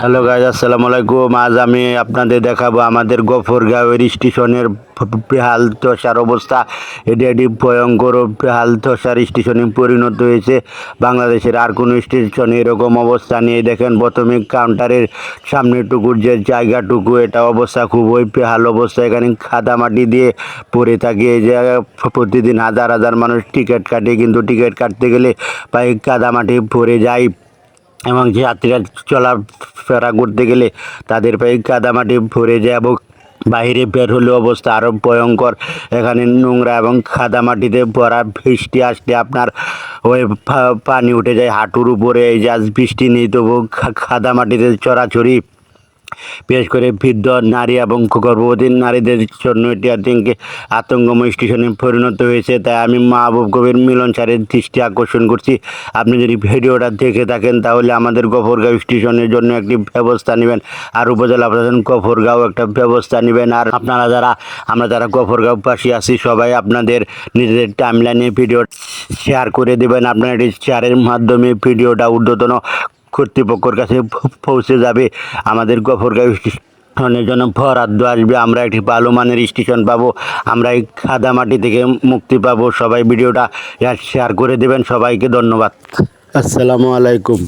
Hello guys আসসালামু আলাইকুম। আজ আমি আপনাদের দেখাবো আমাদের গফরগাঁওয়ের স্টেশনের বেহাল দশার অবস্থা। এটি একটি ভয়ঙ্কর বেহাল দশার স্টেশনে পরিণত হয়েছে। বাংলাদেশের আর কোনো স্টেশনে এরকম অবস্থা নিয়ে দেখেন, প্রথমে কাউন্টারের সামনেটুকুর যে জায়গাটুকু, এটা অবস্থা খুবই বেহাল অবস্থা। এখানে খাদা মাটি দিয়ে পড়ে থাকে। এই যে প্রতিদিন হাজার হাজার মানুষ টিকিট কাটে। কিন্তু টিকিট কাটতে গেলে প্রায় কাদা মাটি পড়ে যায়। এবং যাত্রীরা চলা ফেরা করতে গেলে তাদের পায়ে কাদামাটি ভরে যায় এবং বাইরে বের হলে অবস্থা আরও ভয়ঙ্কর। এখানে নোংরা এবং খাদা মাটিতে ভরা বৃষ্টি আসলে আপনার ওই পানি উঠে যায় হাঁটুর উপরে, এই যে আজ বৃষ্টি নেই তবু খাদা মাটিতে চড়াচড়ি বিশেষ করে বৃদ্ধ, নারী এবং গর্ভবতী নারীদের জন্য এটি আতঙ্কে আতঙ্কময় স্টেশনে পরিণত হয়েছে। তাই আমি মাহবুব কবির মিলন স্যারের দৃষ্টি আকর্ষণ করছি। আপনি যদি ভিডিওটা দেখে থাকেন, তাহলে আমাদের গফরগাঁও স্টেশনের জন্য একটি ব্যবস্থা নেবেন। আর উপজেলা প্রশাসন গফরগাঁও একটা ব্যবস্থা নেবেন। আর আপনারা যারা, আমরা যারা গফরগাঁও পাশে আছি, সবাই আপনাদের নিজেদের টাইমলাইনে ভিডিও শেয়ার করে দেবেন। আপনারা এটি শেয়ারের মাধ্যমে ভিডিওটা ঊর্ধ্বতন কর্তৃপক্ষের কাছে পৌঁছে যাবে। আমাদের গফরগাঁও স্টেশনের জন্য বরাদ্দ আসবে। আমরা একটি ভালো মানের স্টেশন পাবো। আমরা এই খাদামাটি থেকে মুক্তি পাবো। সবাই ভিডিওটা শেয়ার করে দেবেন। সবাইকে ধন্যবাদ। আসসালামু আলাইকুম।